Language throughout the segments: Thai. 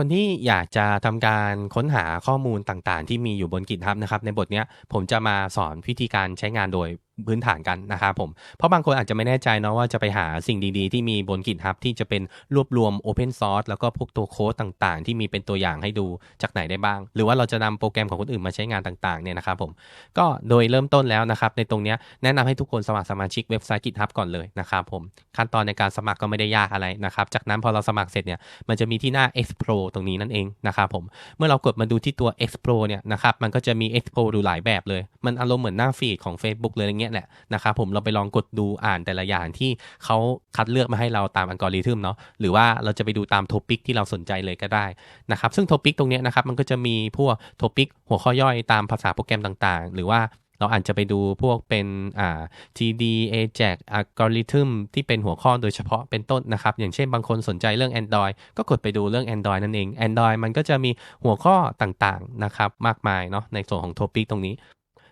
คนที่อยากจะทำการค้นหาข้อมูลต่างๆ ที่มีอยู่บน GitHub นะครับ ในบทนี้ผมจะมาสอนวิธีการใช้งานโดย พื้นฐานกันนะครับผม เพราะบางคนอาจจะไม่แน่ใจเนาะว่าจะไปหาสิ่งดีๆ ที่มีบน GitHub ที่จะเป็นรวบรวม Open Source แล้วก็พวกตัวโค้ดต่างๆ ที่มีเป็นตัวอย่างให้ดูจากไหนได้บ้าง หรือว่าเราจะนำโปรแกรมของคนอื่นมาใช้งานต่างๆเนี่ยนะครับผม ก็โดยเริ่มต้นแล้วนะครับ ในตรงนี้แนะนำให้ทุกคนสมัครสมาชิกเว็บไซต์ GitHub ก่อนเลยนะครับผม ขั้นตอนในการสมัครก็ไม่ได้ยากอะไรนะครับ จากนั้นพอเราสมัครเสร็จเนี่ยมันจะมีที่หน้า Explore ตรงนี้นั่นเองนะครับผมเมื่อเรากดมาดูที่ตัว Explore เนี่ยนะครับมันก็จะมี Explore ดูหลายแบบเลย มันอารมณ์เหมือนหน้าฟีดของ Facebook เลยอย่างเงี้ยแหละนะครับผมเราไปลองกดดูอ่านแต่ละอย่างที่เขาคัดเลือกมาให้เราตามอัลกอริทึมเนาะหรือว่าเราจะไปดูตามท็อปิกที่เราสนใจเลยก็ได้นะครับซึ่งท็อปิกตรงนี้นะครับมันก็จะมีพวกท็อปิกหัวข้อย่อยตามภาษาโปรแกรมต่างๆ หรือว่าเราอาจจะไปดูพวกเป็นอ่า TD AJAX algorithm ที่เป็นหัวข้อโดยเฉพาะเป็นต้นนะครับ อย่างเช่นบางคนสนใจเรื่อง Android ก็กดไปดูเรื่อง Android นั่นเอง Android มันก็จะมีหัวข้อต่างๆนะครับมากมายเนาะในส่วนของท็อปิกตรงนี้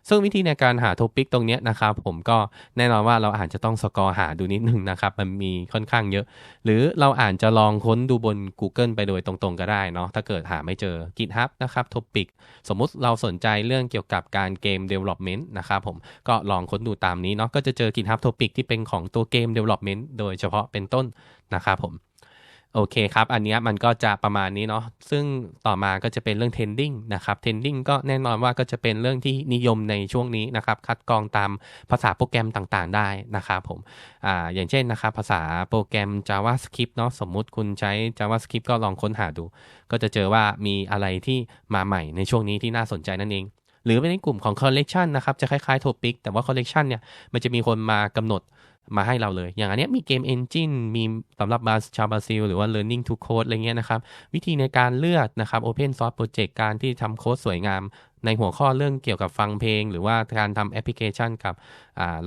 ซึ่งวิธีในการหาท็อปิกตรงนี้นะครับผมก็แน่นอนว่าเราอาจจะต้องสกอร์หาดูนิดนึงนะครับ มันมีค่อนข้างเยอะ หรือเราอาจจะลองค้นดูบน Google ไปโดยตรงๆก็ได้เนาะถ้าเกิดหาไม่เจอ GitHub นะครับท็อปิกสมมุติเราสนใจเรื่องเกี่ยวกับการเกม Development นะครับผมก็ลองค้นดูตามนี้เนาะก็จะเจอ GitHub Topic ที่เป็นของตัวเกม Development โดยเฉพาะเป็นต้นนะครับผม โอเคครับ อันนี้มันก็จะประมาณนี้เนาะ ซึ่งต่อมาก็จะเป็นเรื่อง trending นะครับ trending ก็แน่นอนว่าก็จะเป็นเรื่องที่นิยมในช่วงนี้นะครับ คัดกรองตามภาษาโปรแกรมต่างๆ ได้นะครับผมอ่าอย่างเช่นนะครับ ภาษาโปรแกรม JavaScript เนาะ สมมุติคุณใช้ JavaScript ก็ลองค้นหาดู ก็จะเจอว่ามีอะไรที่มาใหม่ในช่วงนี้ที่น่าสนใจนั่นเองหรือในกลุ่มของ collection นะครับ จะคล้ายๆ topic แต่ว่า collection เนี่ย มันจะมีคนมากำหนด มาให้เราเลย อย่างอันเนี้ยมีเกม Engine มีสำหรับบาชาบาซิล หรือว่า Learning to Code อะไรเงี้ยนะครับ วิธีในการเลือกนะครับ Open Source Project การที่ทำโค้ดสวยงาม ในหัวข้อเรื่องเกี่ยวกับฟังเพลง หรือว่าการทำแอปพลิเคชันกับ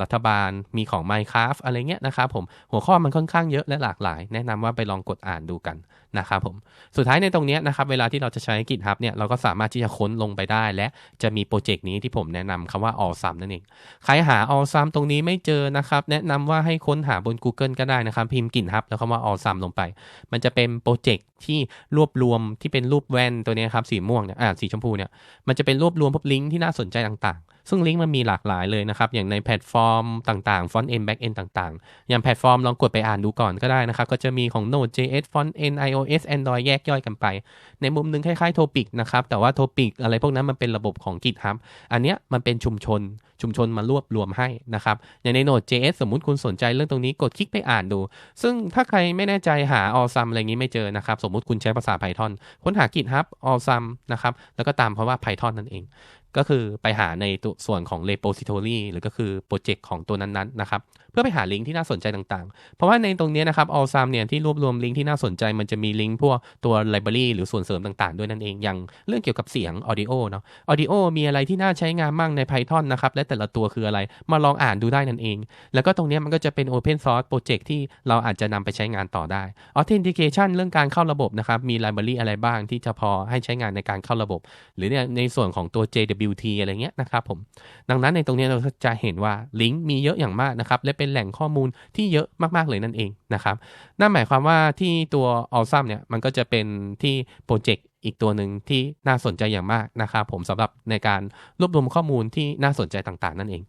รัฐบาลมีของ Minecraft อะไรเงี้ยนะครับผมหัวข้อมันค่อนข้างเยอะและหลากหลาย แนะนำว่าไปลองกดอ่านดูกันนะครับผมสุดท้ายในตรงนี้นะครับเวลาที่เราจะใช้ GitHub เนี่ยเราก็สามารถที่จะค้นลงไปได้ และจะมีโปรเจกต์นี้ที่ผมแนะนำคำว่า Awesome นั่นเองใครหา Awesome ตรงนี้ไม่เจอนะครับแนะนำว่าให้ค้นหาบน Google ก็ได้นะครับ พิมพ์กลิ่นฮับแล้วคำว่าออซัมลงไป มันจะเป็นโปรเจกต์ ที่รวบรวมที่เป็นรูปแว่นตัวนี้ครับสีม่วงเนี่ยอ่าสีชมพูเนี่ยมันจะเป็นรวบรวมพวกลิงก์ที่น่าสนใจต่างๆ ซึ่งลิงก์มันมีหลากหลายเลยนะครับ อย่างในแพลตฟอร์มต่างๆ Front End Back End ต่างๆ อย่างแพลตฟอร์มลองกดไปอ่านดูก่อนก็ได้นะครับ ก็จะมีของ Node.js Front End iOS Android แยกย่อยกันไป ในมุมหนึ่งคล้ายๆ Topic นะครับแต่ว่า Topic อะไรพวกนั้นมันเป็นระบบของ GitHub อันเนี้ยมันเป็นชุมชนชุมชนมารวบรวมให้นะครับอย่างใน Node.js สมมุติคุณสนใจเรื่องตรงนี้กดคลิกไปอ่านดู ซึ่งถ้าใครไม่แน่ใจหา Awesome อะไรงี้ไม่เจอนะครับสมมุติคุณใช้ภาษา Python ค้นหา GitHub Awesome นะครับ แล้วก็ตามเพราะว่า Python นั่นเองก็คือไปหาในตัวส่วนของ repository หรือก็คือโปรเจกต์ของตัวนั้นๆนะครับ เพื่อไปหาลิงก์ที่น่าสนใจต่างๆ เพราะว่าในตรงนี้นะครับ Awesome เนี่ยที่รวบรวมลิงก์ที่น่าสนใจมันจะมีลิงก์พวกตัว library หรือส่วนเสริมต่างๆ ด้วยนั่นเอง อย่างเรื่องเกี่ยวกับเสียง audio เนาะ audio มีอะไรที่น่าใช้งานบ้างใน Python นะครับ และแต่ละตัวคืออะไรมาลองอ่านดูได้นั่นเอง แล้วก็ตรงนี้มันก็จะเป็น Open Source Project ที่เราอาจจะนำไปใช้งานต่อได้ Authentication เรื่องการเข้าระบบนะครับมี library อะไรบ้างที่จะพอให้ใช้งานในการเข้าระบบ หรือในส่วนของตัว JWT อะไรเงี้ยนะครับผม ดังนั้นในตรงนี้เราจะเห็นว่าลิงก์มีเยอะอย่างมากนะครับ และเป็นแหล่งข้อมูลที่เยอะมากๆเลยนั่นเองนะครับ นั่นหมายความว่าที่ตัว Awesome เนี่ยมันก็จะเป็นที่โปรเจกต์อีกตัวหนึ่งที่น่าสนใจอย่างมากนะครับผมสำหรับในการรวบรวมข้อมูลที่น่าสนใจต่างๆ นั่นเอง